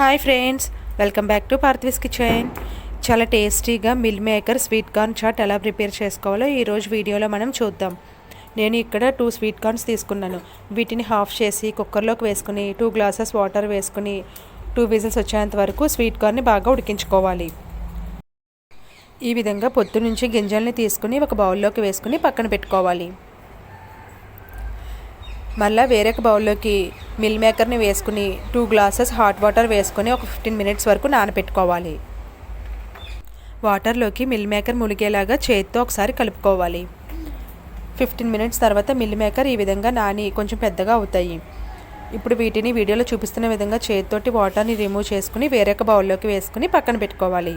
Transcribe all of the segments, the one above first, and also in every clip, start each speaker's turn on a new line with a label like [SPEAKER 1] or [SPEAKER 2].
[SPEAKER 1] Hi friends welcome back to Parthiv's kitchen. చాలా టేస్టీగా meal maker sweet corn chaat ఎలా prepare చేసుకోవాలో ఈరోజు వీడియోలో మనం చూద్దాం. నేను ఇక్కడ టూ స్వీట్ కార్న్స్ తీసుకున్నాను. వీటిని హాఫ్ చేసి కుక్కర్లోకి వేసుకుని టూ గ్లాసెస్ వాటర్ వేసుకుని టూ విజిల్స్ వచ్చేంత వరకు స్వీట్ కార్న్ని బాగా ఉడికించుకోవాలి. ఈ విధంగా పొత్తు నుంచి గింజల్ని తీసుకుని ఒక బౌల్లోకి వేసుకుని పక్కన పెట్టుకోవాలి. మళ్ళీ వేరొక బౌల్లోకి మిల్ మేకర్ని వేసుకుని టూ గ్లాసెస్ హాట్ వాటర్ వేసుకొని ఒక ఫిఫ్టీన్ మినిట్స్ వరకు నానబెట్టుకోవాలి. వాటర్లోకి మిల్ మేకర్ ములిగేలాగా చేతితో ఒకసారి కలుపుకోవాలి. ఫిఫ్టీన్ మినిట్స్ తర్వాత మిల్ మేకర్ ఈ విధంగా నాని కొంచెం పెద్దగా అవుతాయి. ఇప్పుడు వీటిని వీడియోలో చూపిస్తున్న విధంగా చేతితోటి వాటర్ని రిమూవ్ చేసుకుని వేరొక బౌల్లోకి వేసుకుని పక్కన పెట్టుకోవాలి.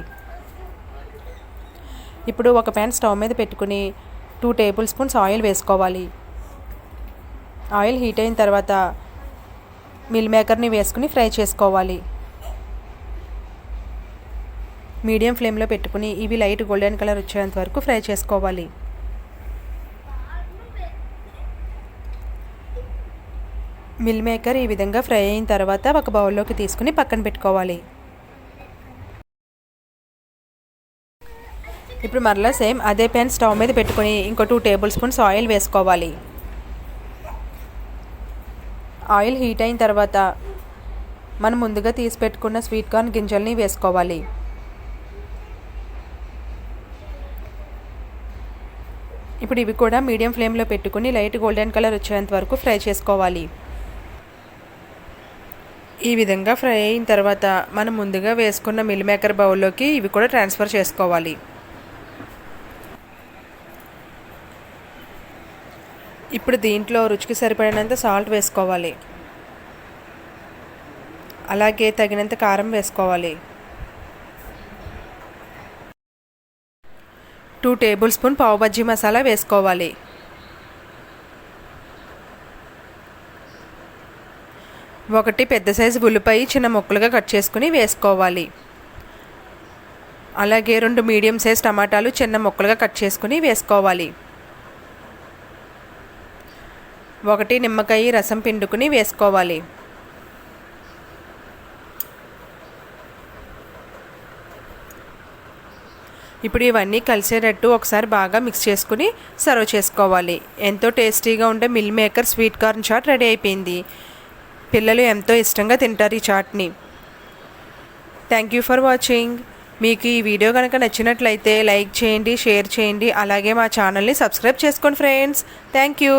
[SPEAKER 1] ఇప్పుడు ఒక ప్యాన్ స్టవ్ మీద పెట్టుకుని టూ టేబుల్ స్పూన్స్ ఆయిల్ వేసుకోవాలి. ఆయిల్ హీట్ అయిన తర్వాత మిల్ మేకర్ని వేసుకుని ఫ్రై చేసుకోవాలి. మీడియం ఫ్లేమ్లో పెట్టుకుని ఇవి లైట్ గోల్డెన్ కలర్ వచ్చేంత వరకు ఫ్రై చేసుకోవాలి. మిల్ మేకర్ ఈ విధంగా ఫ్రై అయిన తర్వాత ఒక బౌల్లోకి తీసుకుని పక్కన పెట్టుకోవాలి. ఇప్పుడు మరలా సేమ్ అదే ప్యాన్ స్టవ్ మీద పెట్టుకొని ఇంకో టూ టేబుల్ స్పూన్స్ ఆయిల్ వేసుకోవాలి. ఆయిల్ హీట్ అయిన తర్వాత మనం ముందుగా తీసి పెట్టుకున్న స్వీట్ కార్న్ గింజల్ని వేసుకోవాలి. ఇప్పుడు ఇవి కూడా మీడియం ఫ్లేమ్లో పెట్టుకుని లైట్ గోల్డెన్ కలర్ వచ్చేంత వరకు ఫ్రై చేసుకోవాలి. ఈ విధంగా ఫ్రై అయిన తర్వాత మనం ముందుగా వేసుకున్న మిల్ మేకర్ బౌల్లోకి ఇవి కూడా ట్రాన్స్ఫర్ చేసుకోవాలి. ఇప్పుడు దీంట్లో రుచికి సరిపడినంత సాల్ట్ వేసుకోవాలి. అలాగే తగినంత కారం వేసుకోవాలి. టూ టేబుల్ స్పూన్ పావు బజ్జీ మసాలా వేసుకోవాలి. ఒకటి పెద్ద సైజు ఉల్లిపాయ చిన్న ముక్కలుగా కట్ చేసుకుని వేసుకోవాలి. అలాగే రెండు మీడియం సైజ్ టమాటాలు చిన్న ముక్కలుగా కట్ చేసుకుని వేసుకోవాలి. ఒకటి నిమ్మకాయ రసం పిండుకుని వేసుకోవాలి. ఇప్పుడు ఇవన్నీ కలిసేటట్టు ఒకసారి బాగా మిక్స్ చేసుకుని సర్వ్ చేసుకోవాలి. ఎంతో టేస్టీగా ఉండే meal maker sweet corn chaat ready అయిపోయింది. పిల్లలు ఎంతో ఇష్టంగా తింటారు ఈ చాట్ని. Thank you for watching. మీకు ఈ వీడియో కనుక నచ్చినట్లయితే లైక్ చేయండి షేర్ చేయండి అలాగే మా ఛానల్ని సబ్స్క్రైబ్ చేసుకోండి ఫ్రెండ్స్. Thank you.